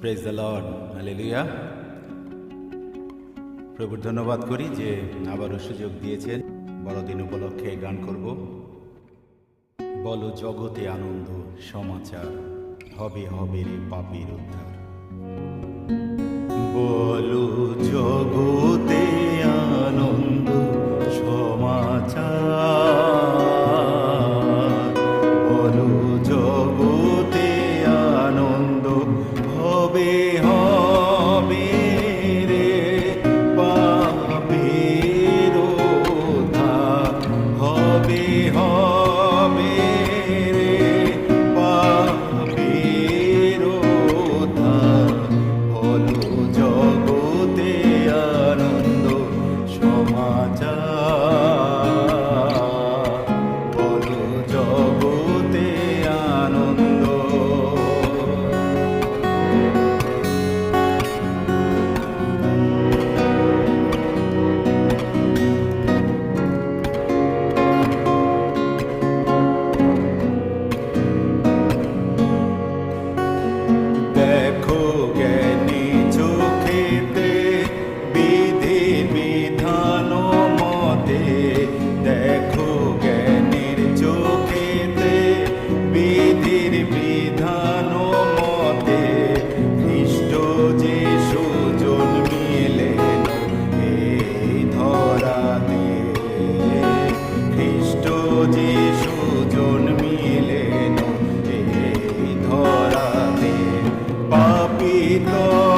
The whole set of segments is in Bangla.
প্রেজ দ্য লর্ড হালেলুয়া প্রভুর ধন্যবাদ করি যে আবারও সুযোগ দিয়েছেন। বড়দিন উপলক্ষে গান করব। বল জগতে আনন্দ, সমাচার, হবে হবে রে পাপির উদ্ধার। বল জগত bendito.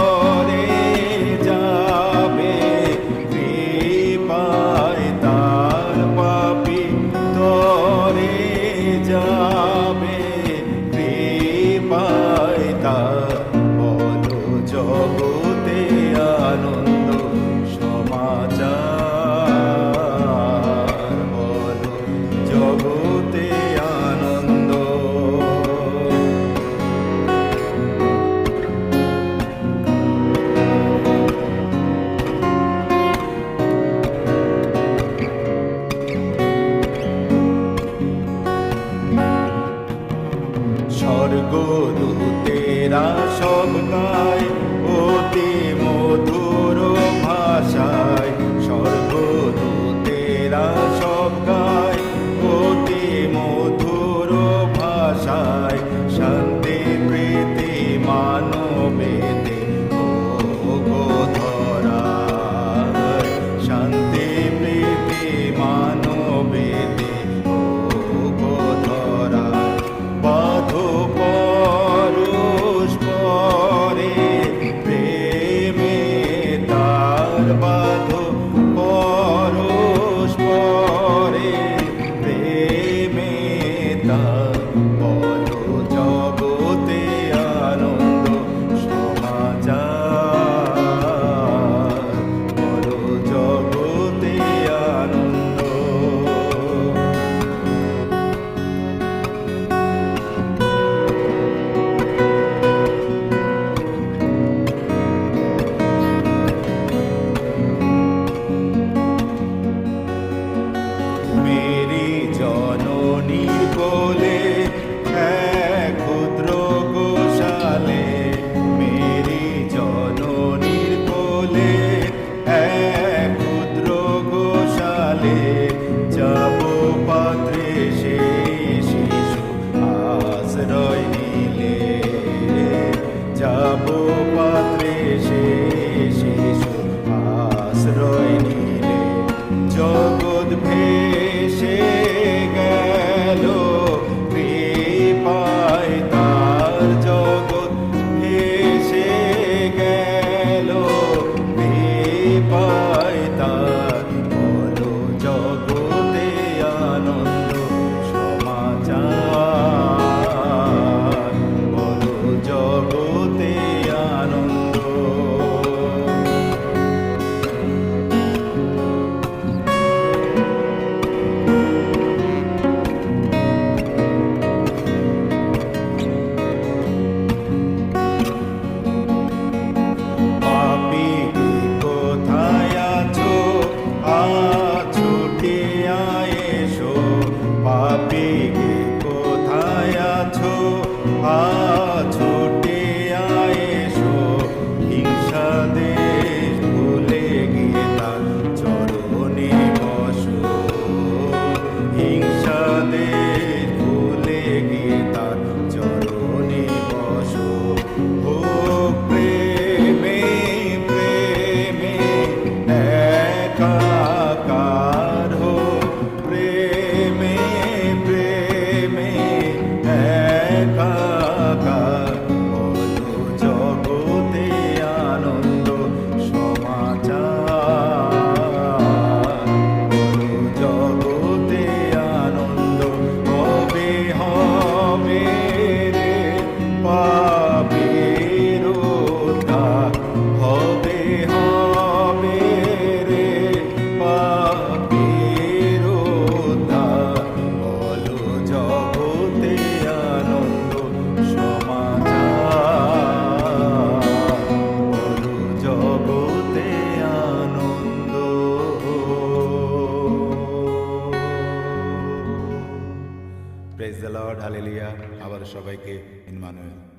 হালেলিয়া। আবার সবাইকে ইনমানুয়েল।